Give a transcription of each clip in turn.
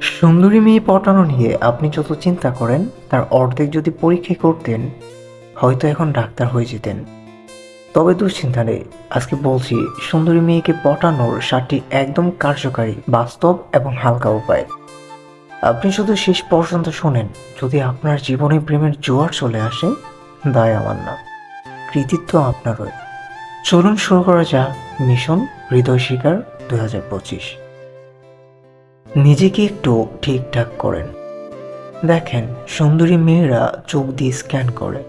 সুন্দরী মেয়ে পটানো নিয়ে আপনি যত চিন্তা করেন, তার অর্ধেক যদি পরীক্ষা করতেন, হয়তো এখন ডাক্তার হয়ে যেতেন। তবে দুশ্চিন্তা নেই। আজকে বলছি, সুন্দরী মেয়েকে পটানোর সাতটি একদম কার্যকারী, বাস্তব এবং হালকা উপায়। আপনি শুধু শেষ পর্যন্ত শোনেন, যদি আপনার জীবনে প্রেমের জোয়ার চলে আসে, দায় আমার না। কৃতিত্ব আপনারই। চলুন শুরু করা যাক, মিশন হৃদয় শিকার দুই হাজার পঁচিশ। নিজেকে একটু ঠিকঠাক করেন। দেখেন, সুন্দরী মেয়েরা চোখ দিয়ে স্ক্যান করে।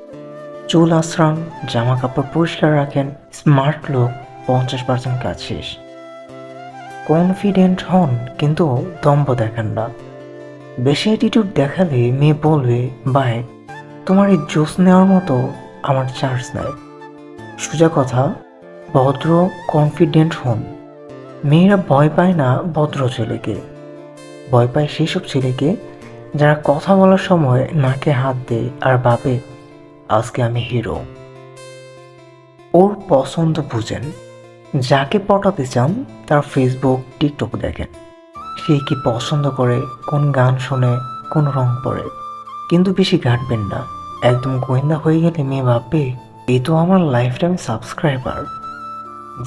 চুল আশ্রান জামা কাপড় পরিষ্কার রাখেন, স্মার্ট লোক, পঞ্চাশ পার্সেন্ট কাজ শেষ। কনফিডেন্ট হন, কিন্তু দম্ভ দেখান না। বেশি অ্যাটিটিউড দেখালে মেয়ে বলবে, বাই, তোমার এই জোস নেওয়ার মতো আমার চার্জ নেয় সোজা কথা, ভদ্র কনফিডেন্ট হন। মেয়েরা ভয় পায় না ভদ্র ছেলেকে। ভয় পায় সেসব ছেলেকে যারা কথা বলার সময় নাকে হাত দেয় আর ভাবে, আজকে আমি হিরো ওর পছন্দ বুঝেন, যাকে পটাতে চান তার ফেসবুক টিকটক দেখেন। সে কি পছন্দ করে, কোন গান শোনে, কোন রং পরে। কিন্তু বেশি ঘাটবেন না। একদম গোয়েন্দা হয়ে গেলে মেয়ে ভাববে, এ তো আমার লাইফ টাইম সাবস্ক্রাইবার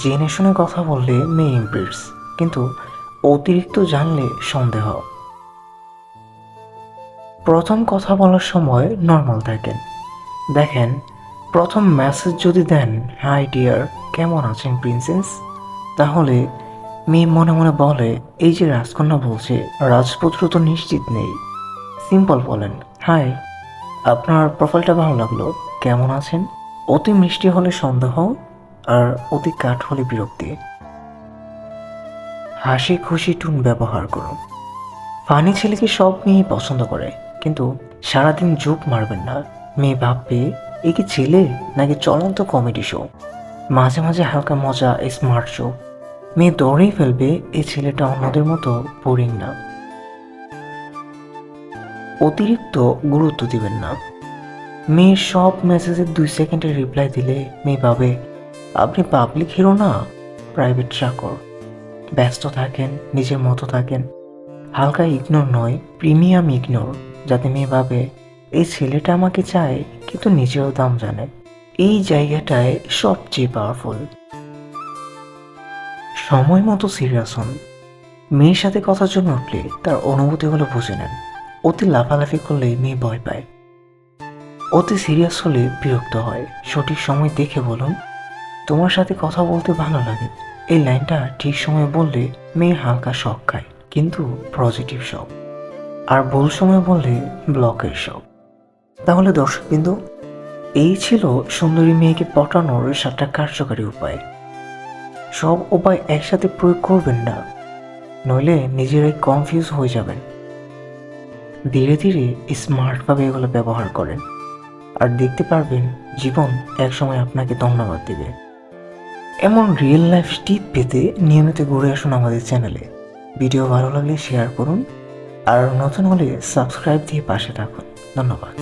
জেনে শুনে কথা বললে মেয়ে ইমপ্রেস কিন্তু অতিরিক্ত জানলে সন্দেহ। প্রথম কথা বলার সময় নর্মাল থাকেন। দেখেন, প্রথম মেসেজ যদি দেন হাই ডিয়ার কেমন আছেন প্রিন্সেস তাহলে মেয়ে মনে মনে বলে, এই যে রাজকন্যা বলছে, রাজপুত্র তো নিশ্চিত নেই। সিম্পল বলেন হাই আপনার প্রোফাইলটা ভালো লাগল, কেমন আছেন? অতি মিষ্টি হলে সন্দেহ, আর অতি কাঠ হলে বিরক্তি। হাসি খুশি টুন ব্যবহার করুন। ফানি ছেলেকে সব মেয়ে পছন্দ করে, কিন্তু সারাদিন জোক মারবেন না। মেয়ে ভাববে, এ কি ছেলে নাকি চলন্ত কমেডি শো? মাঝে মাঝে হালকা মজা স্মার্ট শো। মেয়ে দৌড়েই ফেলবে এই ছেলেটা অন্যদের মতো বোরিং না। অতিরিক্ত গুরুত্ব দিবেন না। মেয়ের সব মেসেজের দুই সেকেন্ডের রিপ্লাই দিলে মেয়ে ভাবে, আপনি পাবলিক হিরো না প্রাইভেট চাকর। ব্যস্ত থাকেন, নিজের মতো থাকেন। হালকা ইগনোর নয় প্রিমিয়াম ইগনোর যাতে মেয়ে ভাবে, এই ছেলেটা আমাকে চায়, কিন্তু নিজেও দাম জানে। এই জায়গাটায় সবচেয়ে পাওয়ারফুল সময় মতো সিরিয়াস হন। মেয়ের সাথে কথার জন্য উঠলে তার অনুভূতিগুলো বুঝে নেন। অতি লাফালাফি করলে মেয়ে ভয় পায়। অতি সিরিয়াস হলে বিরক্ত হয়। সঠিক সময় দেখে বলুন, তোমার সাথে কথা বলতে ভালো লাগে। এই লাইনটা ঠিক সময়ে বললে মেয়ে হালকা শখ খায়, কিন্তু পজিটিভ শখ আর ভুল সময় বললে ব্লকের শখ তাহলে দর্শক দর্শকবিন্দু, এই ছিল সুন্দরী মেয়েকে পটানোর সাতটা কার্যকারী উপায়। সব উপায় একসাথে প্রয়োগ করবেন না, নইলে নিজেরাই কনফিউজ হয়ে যাবেন। ধীরে ধীরে স্মার্টভাবে এগুলো ব্যবহার করেন, আর দেখতে পারবেন জীবন একসময় আপনাকে ধন্যবাদ দেবে। এমন রিয়েল লাইফ টিপ পেতে নিয়মিত ঘুরে আসুন আমাদের চ্যানেলে ভিডিও ভালো লাগলে শেয়ার করুন। আর নতুন হলে সাবস্ক্রাইব দিয়ে পাশে থাকুন। ধন্যবাদ।